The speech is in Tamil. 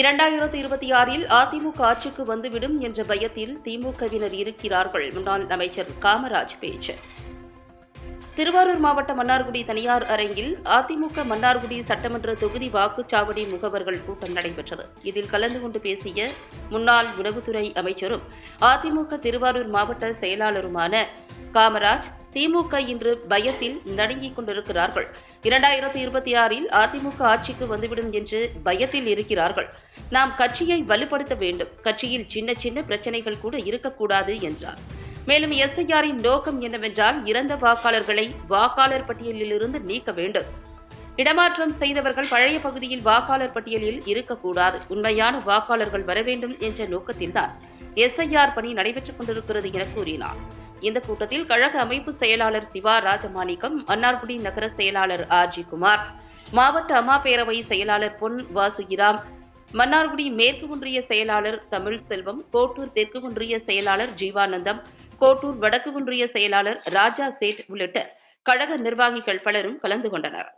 இரண்டாயிரத்து இருபத்தி ஆறில் அதிமுக ஆட்சிக்கு வந்துவிடும் என்ற பயத்தில் திமுகவினர் இருக்கிறார்கள். முன்னாள் அமைச்சர் காமராஜ் பேச்சு. திருவாரூர் மாவட்ட மன்னார்குடி தனியார் அரங்கில் அதிமுக மன்னார்குடி சட்டமன்ற தொகுதி வாக்குச்சாவடி முகவர்கள் கூட்டம் நடைபெற்றது. இதில் கலந்து கொண்டு பேசிய முன்னாள் உணவுத்துறை அமைச்சரும் அதிமுக திருவாரூர் மாவட்ட செயலாளருமான காமராஜ் திமுக இன்று பயத்தில் நடுங்கிக் கொண்டிருக்கிறார்கள். இரண்டாயிரத்தி இருபத்தி ஆறில் அதிமுக ஆட்சிக்கு வந்துவிடும் என்று பயத்தில் இருக்கிறார்கள். நாம் கட்சியை வலுப்படுத்த வேண்டும். கட்சியில் சின்ன சின்ன பிரச்சனைகள் கூட இருக்கக்கூடாது என்றார். மேலும் எஸ்ஐஆரின் நோக்கம் என்னவென்றால் இறந்த வாக்காளர்களை வாக்காளர் பட்டியலிலிருந்து நீக்க வேண்டும். இடமாற்றம் செய்தவர்கள் பழைய பகுதியில் வாக்காளர் பட்டியலில் இருக்கக்கூடாது. உண்மையான வாக்காளர்கள் வர வேண்டும் என்ற நோக்கத்தில்தான் எஸ்ஐஆர் பணி நடைபெற்றுக் கொண்டிருக்கிறது என கூறினார். இந்த கூட்டத்தில் கழக அமைப்பு செயலாளர் சிவா ராஜமாணிக்கம் மன்னார்குடி நகர செயலாளர் ஆர்ஜி குமார் மாவட்ட அம்மா பேரவை செயலாளர் பொன் வாசுகிராம் மன்னார்குடி மேற்கு ஒன்றிய செயலாளர் தமிழ் செல்வம் கோட்டூர் தெற்கு ஒன்றிய செயலாளர் ஜீவானந்தம் கோட்டூர் வடக்கு ஒன்றிய செயலாளர் ராஜா சேட் உள்ளிட்ட கழக நிர்வாகிகள் பலரும் கலந்து கொண்டனர்.